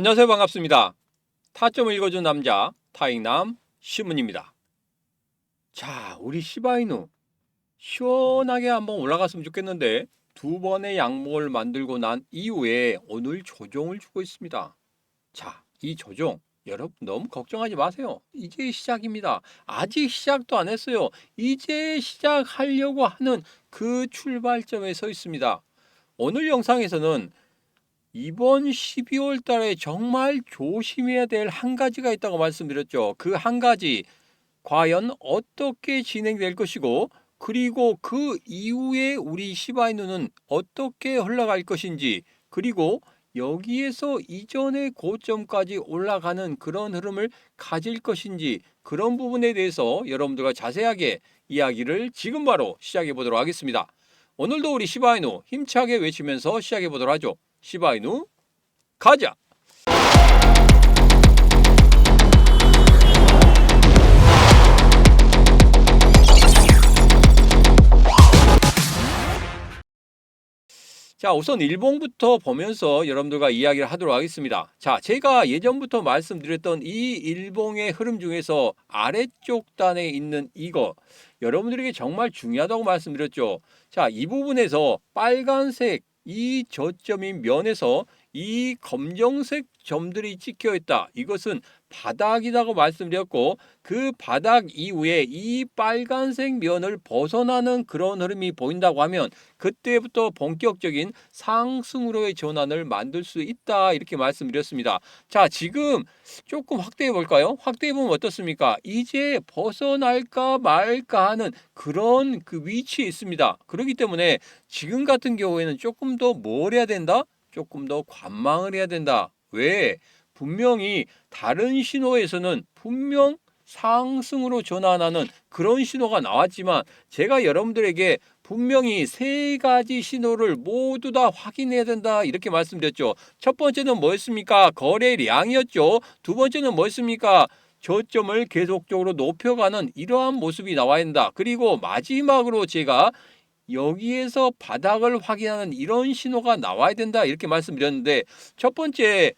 안녕하세요. 반갑습니다. 타점을 읽어준 남자 타익남 신문입니다. 자, 우리 시바이누 시원하게 한번 올라갔으면 좋겠는데 두 번의 양목을 만들고 난 이후에 오늘 조종을 주고 있습니다. 자, 이 조종 여러분 너무 걱정하지 마세요. 이제 시작입니다. 아직 시작도 안 했어요. 이제 시작하려고 하는 그 출발점에 서 있습니다. 오늘 영상에서는 이번 12월 달에 정말 조심해야 될 한 가지가 있다고 말씀드렸죠. 그 한 가지 과연 어떻게 진행될 것이고 그리고 그 이후에 우리 시바이누는 어떻게 흘러갈 것인지 그리고 여기에서 이전의 고점까지 올라가는 그런 흐름을 가질 것인지 그런 부분에 대해서 여러분들과 자세하게 이야기를 지금 바로 시작해 보도록 하겠습니다. 오늘도 우리 시바이누 힘차게 외치면서 시작해 보도록 하죠. 시바이누 가자. 자, 우선 일봉부터 보면서 여러분들과 이야기를 하도록 하겠습니다. 자, 제가 예전부터 말씀드렸던 이 일봉의 흐름 중에서 아래쪽 단에 있는 이거 여러분들에게 정말 중요하다고 말씀드렸죠. 자, 이 부분에서 빨간색 이 저점인 면에서 이 검정색 점들이 찍혀 있다. 이것은 바닥이라고 말씀드렸고 그 바닥 이후에 이 빨간색 면을 벗어나는 그런 흐름이 보인다고 하면 그때부터 본격적인 상승으로의 전환을 만들 수 있다. 이렇게 말씀드렸습니다. 자, 지금 조금 확대해 볼까요? 확대해 보면 어떻습니까? 이제 벗어날까 말까 하는 그런 그 위치에 있습니다. 그렇기 때문에 지금 같은 경우에는 조금 더 뭘 해야 된다? 조금 더 관망을 해야 된다. 왜? 분명히 다른 신호에서는 분명 상승으로 전환하는 그런 신호가 나왔지만 제가 여러분들에게 분명히 세 가지 신호를 모두 다 확인해야 된다 이렇게 말씀드렸죠. 첫 번째는 뭐였습니까? 거래량이었죠. 두 번째는 뭐였습니까? 저점을 계속적으로 높여가는 이러한 모습이 나와야 된다. 그리고 마지막으로 제가 여기에서 바닥을 확인하는 이런 신호가 나와야 된다 이렇게 말씀드렸는데 첫 번째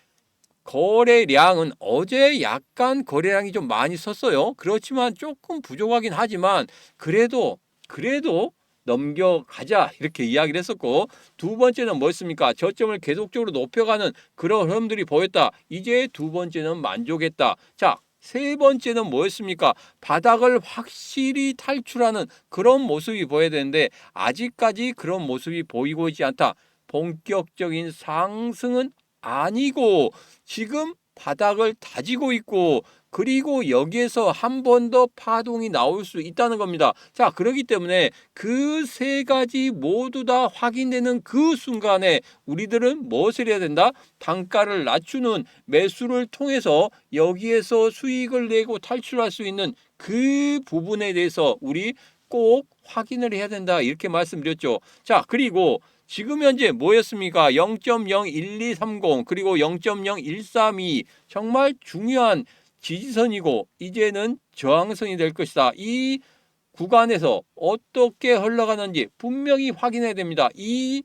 거래량은 어제 약간 거래량이 좀 많이 섰어요. 그렇지만 조금 부족하긴 하지만 그래도 그래도 넘겨가자 이렇게 이야기를 했었고 두 번째는 뭐였습니까? 저점을 계속적으로 높여가는 그런 흐름들이 보였다. 이제 두 번째는 만족했다. 자, 세 번째는 뭐였습니까? 바닥을 확실히 탈출하는 그런 모습이 보여야 되는데 아직까지 그런 모습이 보이고 있지 않다. 본격적인 상승은 아니고 지금 바닥을 다지고 있고 그리고 여기에서 한 번 더 파동이 나올 수 있다는 겁니다. 자, 그렇기 때문에 그 세 가지 모두 다 확인되는 그 순간에 우리들은 무엇을 해야 된다? 단가를 낮추는 매수를 통해서 여기에서 수익을 내고 탈출할 수 있는 그 부분에 대해서 우리 꼭 확인을 해야 된다. 이렇게 말씀드렸죠. 자, 그리고 지금 현재 뭐였습니까? 0.01230 그리고 0.0132 정말 중요한 지지선이고 이제는 저항선이 될 것이다. 이 구간에서 어떻게 흘러가는지 분명히 확인해야 됩니다. 이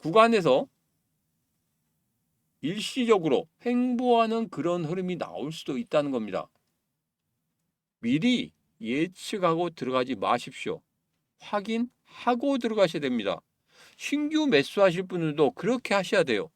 구간에서 일시적으로 횡보하는 그런 흐름이 나올 수도 있다는 겁니다. 미리 예측하고 들어가지 마십시오. 확인하고 들어가셔야 됩니다. 신규 매수하실 분들도 그렇게 하셔야 돼요.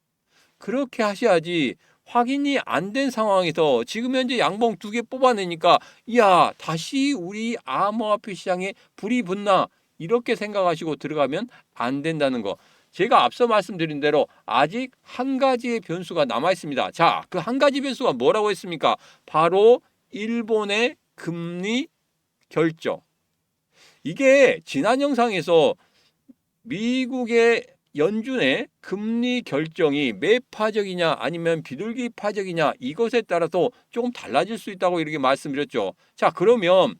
그렇게 하셔야지 확인이 안 된 상황에서 지금 현재 양봉 두 개 뽑아내니까 야 다시 우리 암호화폐 시장에 불이 붙나 이렇게 생각하시고 들어가면 안 된다는 거. 제가 앞서 말씀드린 대로 아직 한 가지의 변수가 남아 있습니다. 자, 그 한 가지 변수가 뭐라고 했습니까? 바로 일본의 금리 결정. 이게 지난 영상에서 미국의 연준의 금리 결정이 매파적이냐 아니면 비둘기파적이냐 이것에 따라서 조금 달라질 수 있다고 이렇게 말씀드렸죠. 자, 그러면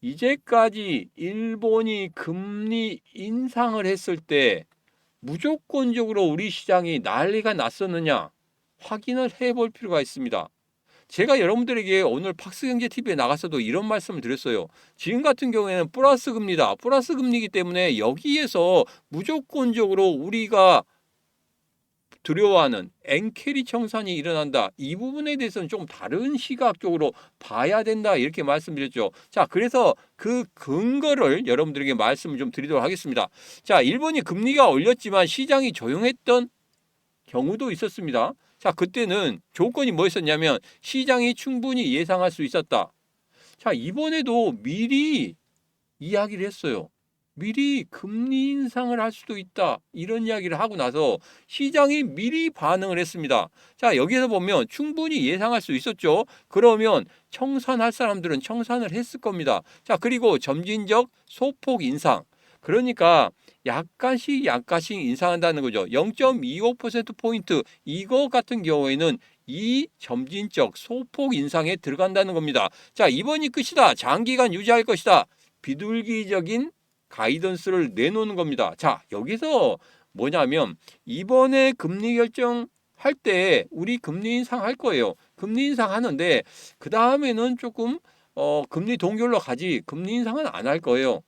이제까지 일본이 금리 인상을 했을 때 무조건적으로 우리 시장이 난리가 났었느냐 확인을 해 볼 필요가 있습니다. 제가 여러분들에게 오늘 팍스경제TV에 나가서도 이런 말씀을 드렸어요. 지금 같은 경우에는 플러스 금리다. 플러스 금리이기 때문에 여기에서 무조건적으로 우리가 두려워하는 엔캐리 청산이 일어난다. 이 부분에 대해서는 좀 다른 시각적으로 봐야 된다. 이렇게 말씀드렸죠. 자, 그래서 그 근거를 여러분들에게 말씀을 좀 드리도록 하겠습니다. 자, 일본이 금리가 올렸지만 시장이 조용했던 경우도 있었습니다. 자, 그때는 조건이 뭐였었냐면 시장이 충분히 예상할 수 있었다. 자, 이번에도 미리 이야기를 했어요. 미리 금리 인상을 할 수도 있다. 이런 이야기를 하고 나서 시장이 미리 반응을 했습니다. 자, 여기서 보면 충분히 예상할 수 있었죠. 그러면 청산할 사람들은 청산을 했을 겁니다. 자, 그리고 점진적 소폭 인상. 그러니까 약간씩 약간씩 인상한다는 거죠. 0.25%포인트 이거 같은 경우에는 이 점진적 소폭 인상에 들어간다는 겁니다. 자, 이번이 끝이다. 장기간 유지할 것이다. 비둘기적인 가이던스를 내놓는 겁니다. 자, 여기서 뭐냐면 이번에 금리 결정 할 때 우리 금리 인상 할 거예요. 금리 인상 하는데 그 다음에는 조금 어 금리 동결로 가지 금리 인상은 안 할 거예요.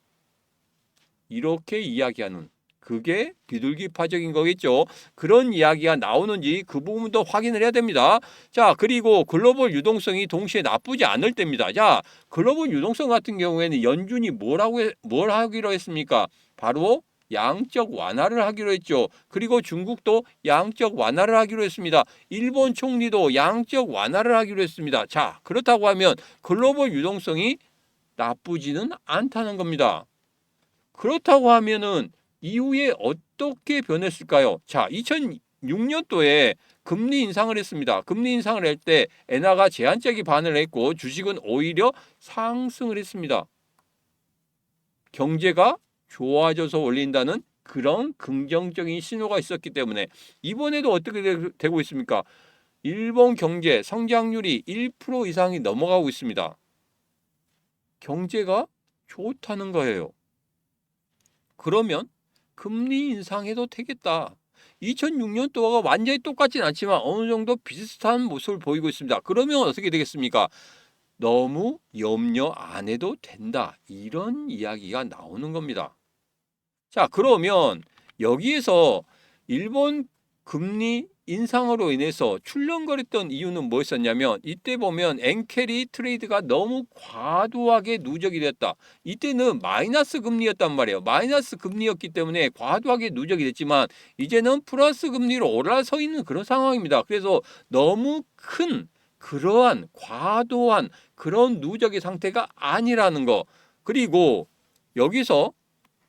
이렇게 이야기하는 그게 비둘기파적인 거겠죠. 그런 이야기가 나오는지 그 부분도 확인을 해야 됩니다. 자, 그리고 글로벌 유동성이 동시에 나쁘지 않을 때입니다. 자, 글로벌 유동성 같은 경우에는 연준이 뭐라고 해- 뭘 하기로 했습니까? 바로 양적 완화를 하기로 했죠. 그리고 중국도 양적 완화를 하기로 했습니다. 일본 총리도 양적 완화를 하기로 했습니다. 자, 그렇다고 하면 글로벌 유동성이 나쁘지는 않다는 겁니다. 그렇다고 하면은 이후에 어떻게 변했을까요? 자, 2006년도에 금리 인상을 했습니다. 금리 인상을 할 때 엔화가 제한적인 반응을 했고 주식은 오히려 상승을 했습니다. 경제가 좋아져서 올린다는 그런 긍정적인 신호가 있었기 때문에 이번에도 어떻게 되- 되고 있습니까? 일본 경제 성장률이 1% 이상이 넘어가고 있습니다. 경제가 좋다는 거예요. 그러면 금리 인상해도 되겠다. 2006년도와 완전히 똑같진 않지만 어느 정도 비슷한 모습을 보이고 있습니다. 그러면 어떻게 되겠습니까? 너무 염려 안 해도 된다. 이런 이야기가 나오는 겁니다. 자, 그러면 여기에서 일본 금리 인상으로 인해서 출렁거렸던 이유는 뭐였었냐면 이때 보면 엔캐리 트레이드가 너무 과도하게 누적이 됐다. 이때는 마이너스 금리였단 말이에요. 마이너스 금리였기 때문에 과도하게 누적이 됐지만 이제는 플러스 금리로 올라서 있는 그런 상황입니다. 그래서 너무 큰 그러한 과도한 그런 누적의 상태가 아니라는 거. 그리고 여기서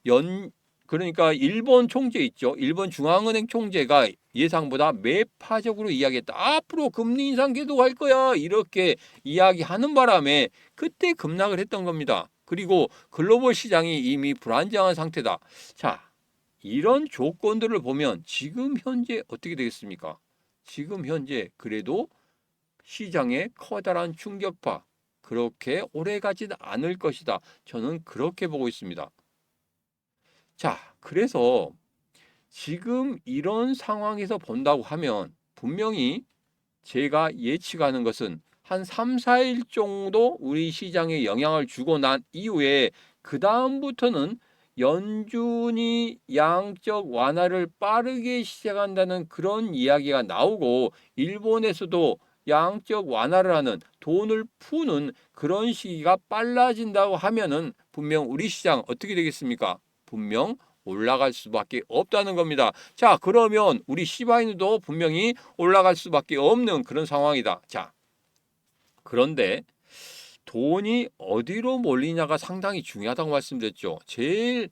연 그러니까 일본 총재 있죠. 일본 중앙은행 총재가 예상보다 매파적으로 이야기했다. 앞으로 금리 인상 계속할 거야. 이렇게 이야기하는 바람에 그때 급락을 했던 겁니다. 그리고 글로벌 시장이 이미 불안정한 상태다. 자, 이런 조건들을 보면 지금 현재 어떻게 되겠습니까? 지금 현재 그래도 시장의 커다란 충격파 그렇게 오래 가지는 않을 것이다. 저는 그렇게 보고 있습니다. 자, 그래서 지금 이런 상황에서 본다고 하면 분명히 제가 예측하는 것은 한 3, 4일 정도 우리 시장에 영향을 주고 난 이후에 그 다음부터는 연준이 양적 완화를 빠르게 시작한다는 그런 이야기가 나오고 일본에서도 양적 완화를 하는 돈을 푸는 그런 시기가 빨라진다고 하면은 분명 우리 시장 어떻게 되겠습니까? 분명 올라갈 수밖에 없다는 겁니다. 자, 그러면 우리 시바이누도 분명히 올라갈 수밖에 없는 그런 상황이다. 자, 그런데 돈이 어디로 몰리냐가 상당히 중요하다고 말씀드렸죠. 제일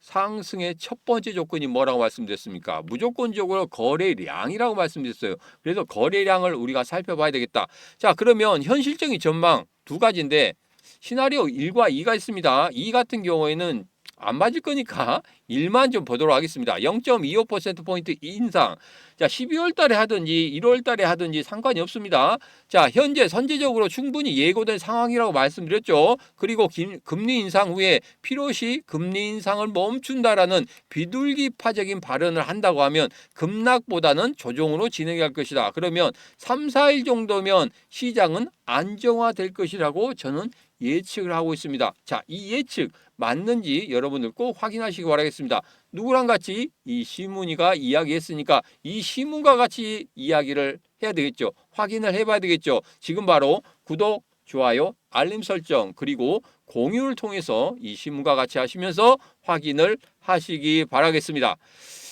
상승의 첫 번째 조건이 뭐라고 말씀드렸습니까? 무조건적으로 거래량이라고 말씀드렸어요. 그래서 거래량을 우리가 살펴봐야 되겠다. 자, 그러면 현실적인 전망 두 가지인데 시나리오 1과 2가 있습니다. 2 같은 경우에는 안 맞을 거니까 1만 좀 보도록 하겠습니다. 0.25%포인트 인상. 자, 12월 달에 하든지 1월 달에 하든지 상관이 없습니다. 자, 현재 선제적으로 충분히 예고된 상황이라고 말씀드렸죠. 그리고 긴- 금리 인상 후에 필요시 금리 인상을 멈춘다라는 비둘기파적인 발언을 한다고 하면 급락보다는 조정으로 진행할 것이다. 그러면 3, 4일 정도면 시장은 안정화될 것이라고 저는 예측을 하고 있습니다. 자, 이 예측 맞는지 여러분들 꼭 확인하시기 바라겠습니다. 누구랑 같이 이 시문이가 이야기했으니까 이 시문과 같이 이야기를 해야 되겠죠. 확인을 해봐야 되겠죠. 지금 바로 구독, 좋아요, 알림 설정 그리고 공유를 통해서 이 신문과 같이 하시면서 확인을 하시기 바라겠습니다.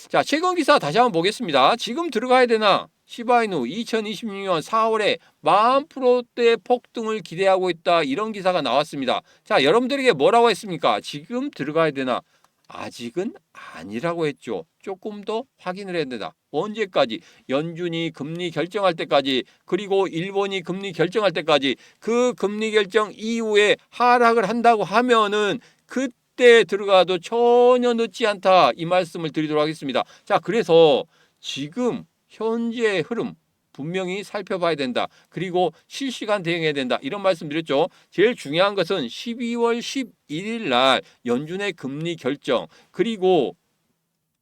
자, 최근 기사 다시 한번 보겠습니다. 지금 들어가야 되나? 시바이누 2026년 4월에 만 프로대 폭등을 기대하고 있다. 이런 기사가 나왔습니다. 자, 여러분들에게 뭐라고 했습니까? 지금 들어가야 되나? 아직은 아니라고 했죠. 조금 더 확인을 해야 된다. 언제까지? 연준이 금리 결정할 때까지 그리고 일본이 금리 결정할 때까지 그 금리 결정 이후에 하락을 한다고 하면은 그때 들어가도 전혀 늦지 않다. 이 말씀을 드리도록 하겠습니다. 자, 그래서 지금 현재의 흐름 분명히 살펴봐야 된다. 그리고 실시간 대응해야 된다. 이런 말씀 드렸죠. 제일 중요한 것은 12월 11일 날 연준의 금리 결정 그리고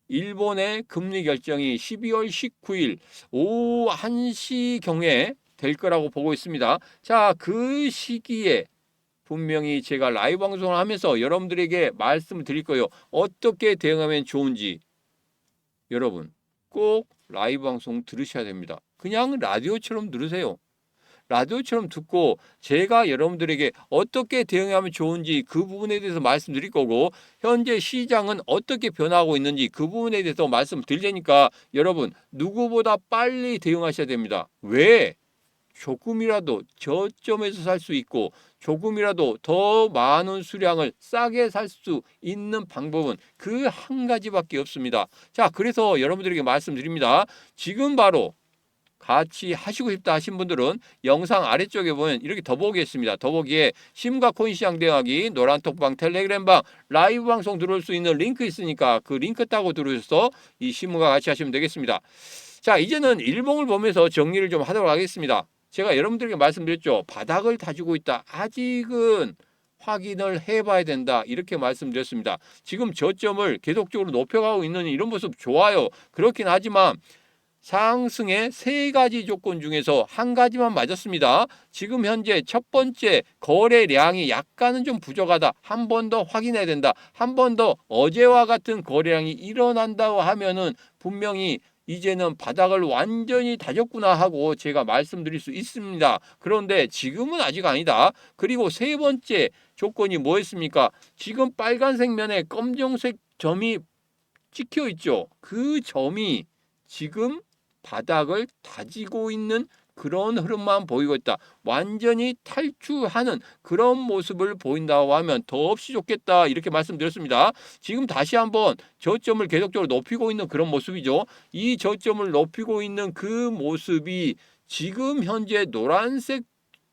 일본의 금리 결정이 12월 19일 오후 1시 경에 될 거라고 보고 있습니다. 자, 그 시기에 분명히 제가 라이브 방송을 하면서 여러분들에게 말씀을 드릴 거예요. 어떻게 대응하면 좋은지 여러분 꼭 라이브 방송 들으셔야 됩니다. 그냥 라디오처럼 들으세요. 라디오처럼 듣고 제가 여러분들에게 어떻게 대응하면 좋은지 그 부분에 대해서 말씀드릴 거고 현재 시장은 어떻게 변하고 있는지 그 부분에 대해서 말씀드릴 테니까 여러분 누구보다 빨리 대응하셔야 됩니다. 왜? 조금이라도 저점에서 살 수 있고 조금이라도 더 많은 수량을 싸게 살 수 있는 방법은 그 한 가지밖에 없습니다. 자, 그래서 여러분들에게 말씀드립니다. 지금 바로 같이 하시고 싶다 하신 분들은 영상 아래쪽에 보면 이렇게 더보기 있습니다. 더보기에 심과 코인 시장 대응하기 노란 톡방 텔레그램방 라이브 방송 들어올 수 있는 링크 있으니까 그 링크 따고 들어오셔서 이 신문과 같이 하시면 되겠습니다. 자, 이제는 일봉을 보면서 정리를 좀 하도록 하겠습니다. 제가 여러분들에게 말씀드렸죠. 바닥을 다지고 있다. 아직은 확인을 해봐야 된다. 이렇게 말씀드렸습니다. 지금 저점을 계속적으로 높여가고 있는 이런 모습 좋아요. 그렇긴 하지만 상승의 세 가지 조건 중에서 한 가지만 맞았습니다. 지금 현재 첫 번째 거래량이 약간은 좀 부족하다. 한 번 더 확인해야 된다. 한 번 더 어제와 같은 거래량이 일어난다고 하면은 분명히 이제는 바닥을 완전히 다졌구나 하고 제가 말씀드릴 수 있습니다. 그런데 지금은 아직 아니다. 그리고 세 번째 조건이 뭐였습니까? 지금 빨간색 면에 검정색 점이 찍혀 있죠. 그 점이 지금 바닥을 다지고 있는 그런 흐름만 보이고 있다. 완전히 탈출하는 그런 모습을 보인다고 하면 더없이 좋겠다. 이렇게 말씀드렸습니다. 지금 다시 한번 저점을 계속적으로 높이고 있는 그런 모습이죠. 이 저점을 높이고 있는 그 모습이 지금 현재 노란색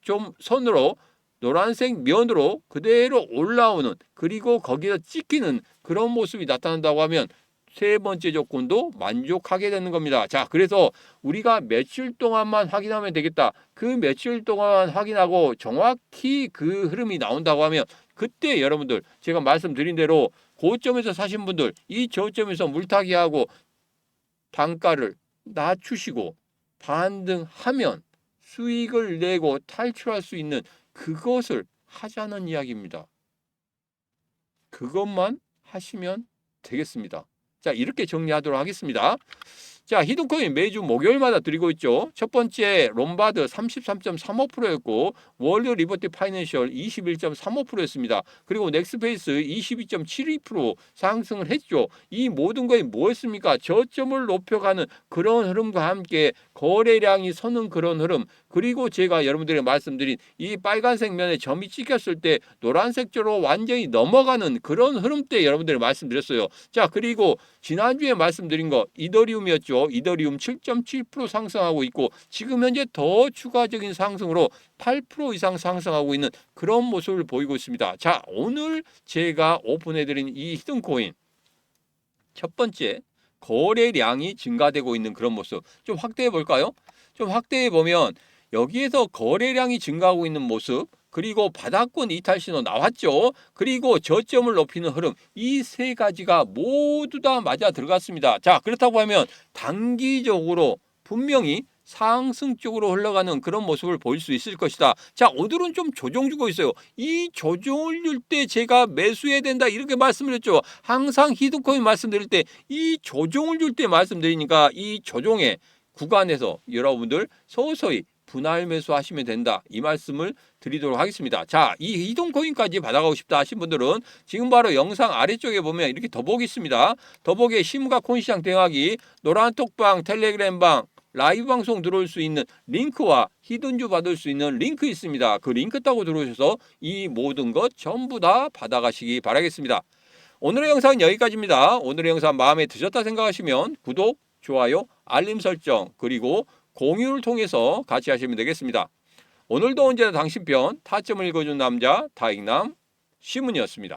좀 선으로 노란색 면으로 그대로 올라오는 그리고 거기서 찍히는 그런 모습이 나타난다고 하면 세 번째 조건도 만족하게 되는 겁니다. 자, 그래서 우리가 며칠 동안만 확인하면 되겠다. 그 며칠 동안 확인하고 정확히 그 흐름이 나온다고 하면 그때 여러분들 제가 말씀드린 대로 고점에서 사신 분들 이 저점에서 물타기하고 단가를 낮추시고 반등하면 수익을 내고 탈출할 수 있는 그것을 하자는 이야기입니다. 그것만 하시면 되겠습니다. 자, 이렇게 정리하도록 하겠습니다. 자, 히든코인 매주 목요일마다 드리고 있죠. 첫 번째 롬바드 33.35%였고 월드 리버티 파이낸셜 21.35%였습니다. 그리고 넥스페이스 22.72% 상승을 했죠. 이 모든 것이 뭐였습니까? 저점을 높여가는 그런 흐름과 함께 거래량이 서는 그런 흐름 그리고 제가 여러분들에게 말씀드린 이 빨간색 면에 점이 찍혔을 때 노란색조로 완전히 넘어가는 그런 흐름 때 여러분들에게 말씀드렸어요. 자 그리고 지난주에 말씀드린 거 이더리움이었죠. 이더리움 7.7% 상승하고 있고 지금 현재 더 추가적인 상승으로 8% 이상 상승하고 있는 그런 모습을 보이고 있습니다. 자 오늘 제가 오픈해드린 이 히든코인 첫 번째 거래량이 증가되고 있는 그런 모습 좀 확대해 볼까요? 좀 확대해 보면 여기에서 거래량이 증가하고 있는 모습 그리고 바닥권 이탈 신호 나왔죠. 그리고 저점을 높이는 흐름 이 세 가지가 모두 다 맞아 들어갔습니다. 자 그렇다고 하면 단기적으로 분명히 상승 쪽으로 흘러가는 그런 모습을 보일 수 있을 것이다. 자, 오늘은 좀 조정 주고 있어요. 이 조정을 줄 때 제가 매수해야 된다 이렇게 말씀드렸죠. 항상 히든코인 말씀드릴 때 이 조정을 줄 때 말씀드리니까 이 조정의 구간에서 여러분들 서서히 분할 매수하시면 된다. 이 말씀을 드리도록 하겠습니다. 자, 이 이동 코인까지 받아가고 싶다 하신 분들은 지금 바로 영상 아래쪽에 보면 이렇게 더보기 있습니다. 더보기에 심과 콘시장 대화기, 노란 톡방, 텔레그램방, 라이브 방송 들어올 수 있는 링크와 히든주 받을 수 있는 링크 있습니다. 그 링크 따고 들어오셔서 이 모든 것 전부 다 받아가시기 바라겠습니다. 오늘의 영상은 여기까지입니다. 오늘의 영상 마음에 드셨다 생각하시면 구독, 좋아요, 알림 설정 그리고 공유를 통해서 같이 하시면 되겠습니다. 오늘도 언제나 당신 편 타점을 읽어준 남자 다익남 시문이었습니다.